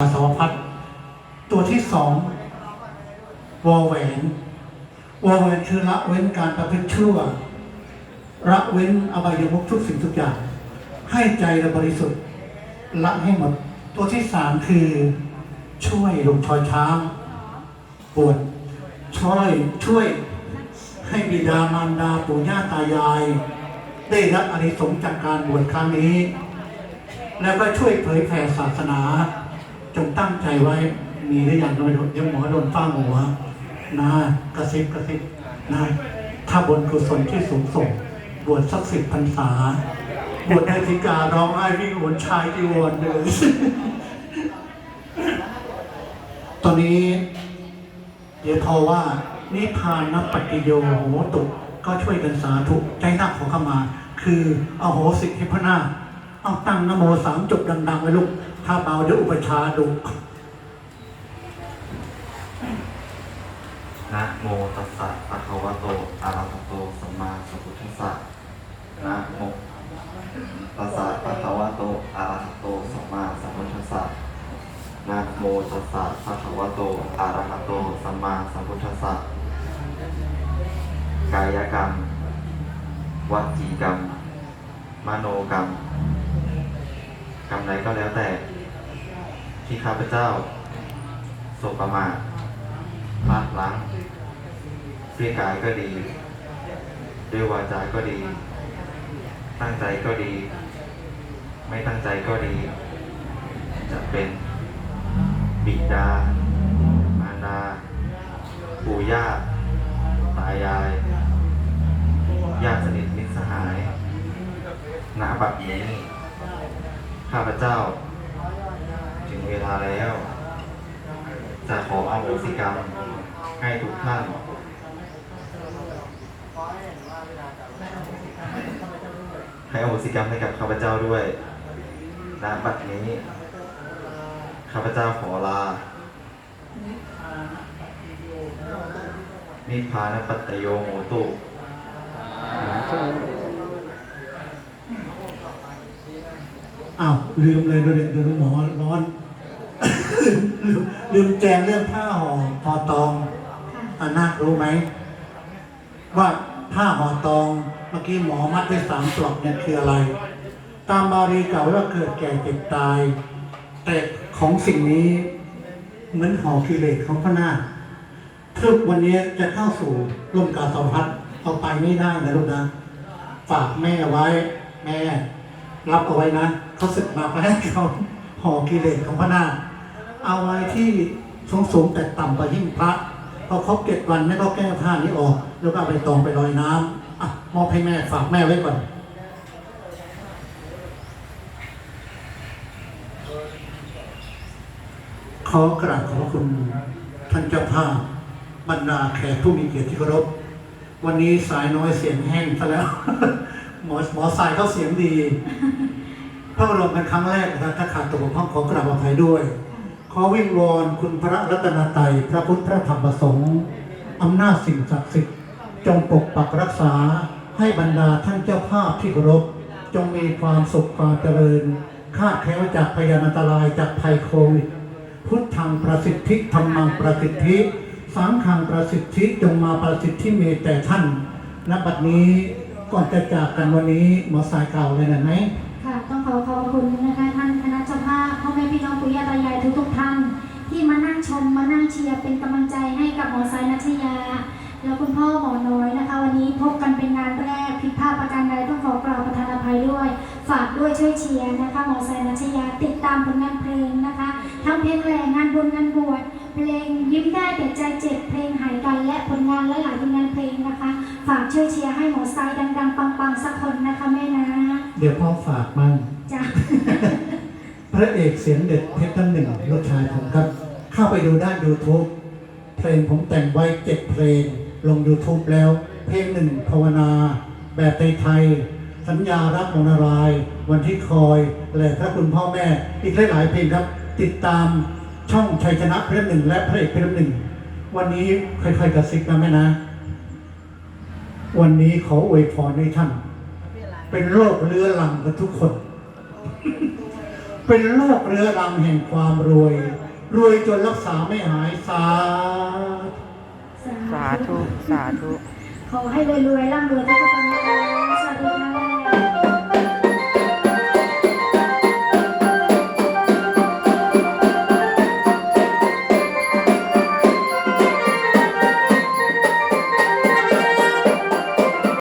สาวพัดตัวที่สองวอแหวนวอแหวนคือละเว้นการประพฤติชั่วละเว้นอบายมุขทุกสิ่งทุกอย่าง ให้ใจเราบริสุทธิ์ละให้หมด ตัวที่สามคือ ช่วยลงชอยช้างบวชช่วยช่วยให้บิดามารดาปู่ย่าตายาย ได้รับอานิสงส์จากการบวชครั้งนี้ แล้วก็ช่วยเผยแผ่ศาสนา จงตั้งใจไว้ มีหรือยังโดยเดี๋ยวหมอโดนฟ้าหัวนะกระซิบกระซิบนะถ้าบนกุศลที่สูงส่ง บวชสักสิบพรรษา บวชให้ธิการ้องไห้วิ่งวนชายที่วนเลยตอนนี้ เดี๋ยวพอว่า นิพพานนปฏิโยโหตุก็ช่วยกันสาธุใจนักขอเข้ามา คือเอาโหสิให้พระนาเอาตั้งนโมสามจบดังๆไว้ลูก ถ้าเบาเดี๋ยวอุปชาดุนะโมตัสสะภะคะวะโตอะระหะโตสัมมาสัมพุทธัสสะนะโมตัสสะภะคะวะโตอะระหะโตสัมมาสัมพุทธัสสะนะโมตัสสะภะคะวะโตอะระหะโตสัมมาสัมพุทธัสสะกายกรรมวจีกรรมมโนกรรมกรรมใดก็แล้วแต่ ที่ข้าพเจ้าสบประมาทพลาดลั้งด้วยกายก็ดี ด้วยวาจาก็ดี ตั้งใจก็ดี ไม่ตั้งใจก็ดี จะเป็นบิดา มารดา ปู่ย่า ตายาย ญาติสนิทมิตรสหายณบัดนี้ ข้าพเจ้า แล้ว จะขออโหสิกรรมให้ทุกท่านให้อโหสิกรรมให้กับข้าพเจ้าด้วยณบัดนี้ ข้าพเจ้าขอลานิพพานปัตตโยโหตุอ้าวลืมเลยดูเด็กดูหมอร้อน ลืมแจงเรื่องผ้าห่อพอตองอานาครู้ไหม ว่าผ้าห่อตอง เมื่อกี้หมอมัดไว้สามปลอกเนี่ยคืออะไร ตามบาลีเก่าว่าเกิดแก่เจ็บตาย แต่ของสิ่งนี้เหมือนห่อกิเลสของพระนาคทึกวันนี้จะเข้าสู่ร่มกาสาวพัดเอาไปไม่ได้นะลูกนะฝากแม่ไว้แม่ รับเอาไว้นะเขาศึกมาก็ให้เขาห่อกิเลสของพระนาค เอาอะไว้ที่สูงสูงแต่ต่ำกว่าหิ้งพระพอครบเจ็ดวันแม่ก็แก้ผ้านี้ออก แล้วก็ไปตองไปลอยน้ำอะมอบให้แม่ฝากแม่ไว้ก่อนขอกราบขอบคุณท่านเจ้าภาพบรรดาแขกผู้มีเกียรติที่เคารพวันนี้สายน้อยเสียงแห้งซะแล้ว หมอหมอสายเขาเสียงดีพระบรมเป็นครั้งแรกนะถ้าขาดตกบกพร่องขอกราบอภัยด้วย ขอวิงวอนคุณพระรัตนตรัยพระพุทธธรรมประสงค์อำนาจสิ่งศักดิ์สิทธิ์จงปกปักรักษาให้บรรดาท่านเจ้าภาพที่เคารพจงมีความสุขความเจริญ คาดแคล้วจากพยานอันตรายจากภัยโควิดพุทธังประสิทธิธรรมังประสิทธิสังฆังประสิทธิจงมาประสิทธิมีแต่ท่านณบัดนี้ก่อนจะจากกันวันนี้หมอสายเก่าเลยนะไหมค่ะต้องขอขอบคุณนะคะเจ้าภาพพ่อแม่พี่น้องปู่ย่าตายายทุกทุกๆท่าน ที่มา นั่งชมมานั่งเชียร์เป็นกำลังใจให้กับหมอไซนัชยา แล้วคุณพ่อหมอน้อยนะคะ วันนี้พบกันเป็นงานแรกผิดพลาดประการใดต้องขอกราบประทานอภัยด้วย ฝากด้วยช่วยเชียร์นะคะหมอไซนัชยาติดตามผลงานเพลงนะคะ ทั้งเพลงแรงงานบุญงานบวชเพลงยิ้มได้แต่ใจเจ็บเพลงหายกันและผลงานหลายๆผลงานเพลงนะคะ ฝากช่วยเชียร์ให้หมอไซดังๆปังๆสักคนนะคะแม่นะเดี๋ยวพ่อฝากมั่งจ้ะพระเอกเสียงเด็ดเพชรตั้งหนึ่งรถชายผมครับ เข้าไปดูได้ YouTube เพลงผมแต่งไว้เจ็ดเพลง ลง YouTube แล้ว เพลงหนึ่งภาวนา แบบไทยๆสัญญารักมนาราย วันที่คอย และพระคุณพ่อแม่ อีกหลายๆเพลงครับ ติดตามช่องชัยชนะเพชรหนึ่งและพระเอกเพชรหนึ่ง วันนี้ค่อยๆกระซิบนะแม่นะ วันนี้ขออวยพรให้ท่าน เป็นโรคเรื้อรังกันทุกคน เป็นโรคเรื้อรังแห่งความรวย รวยจนรักษาไม่หายสาธุสาธุ สาธุ ขอให้รวยๆร่ำรวยทุกๆคนนะคะสวัสดีค่ะ